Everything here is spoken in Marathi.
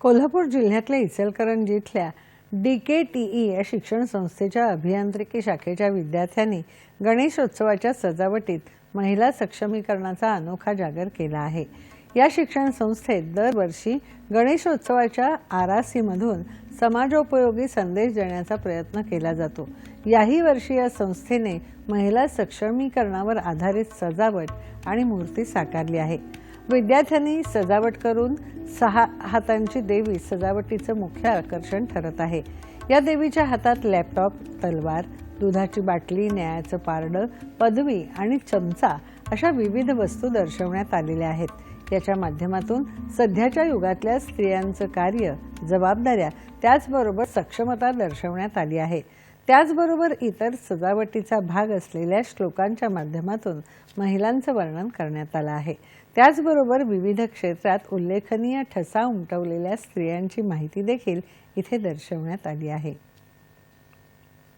कोल्हापूर जिल्ह्यातल्या इचलकरंजी इथल्या डी के टी ई या शिक्षण संस्थेच्या अभियांत्रिकी शाखेच्या विद्यार्थ्यांनी गणेशोत्सवाच्या सजावटीत महिला सक्षमीकरणाचा अनोखा जागर केला आहे. या शिक्षण संस्थेत दरवर्षी गणेशोत्सवाच्या आरासीमधून समाजोपयोगी संदेश देण्याचा प्रयत्न केला जातो. याही वर्षी या संस्थेने महिला सक्षमीकरणावर आधारित सजावट आणि मूर्ती साकारली आहे. विद्यार्थ्यांनी सजावट करून सहा हातांची देवी सजावटीचं मुख्य आकर्षण ठरत आहे. या देवीच्या हातात लॅपटॉप तलवार दुधाची बाटली न्यायाचं पारडं पदवी आणि चमचा अशा विविध वस्तू दर्शवण्यात आलेल्या आहेत. याच्या माध्यमातून सध्याच्या युगातल्या स्त्रियांचं कार्य जबाबदाऱ्या त्याचबरोबर सक्षमता दर्शवण्यात आली आहे. त्याचबरोबर इतर सजावटीचा भाग असलेल्या श्लोकांच्या माध्यमातून महिलांचं वर्णन करण्यात आलं आहे. त्याचबरोबर विविध क्षेत्रात उल्लेखनीय ठसा उमटवलेल्या स्त्रियांची माहिती देखील इथे दर्शवण्यात आली आहे.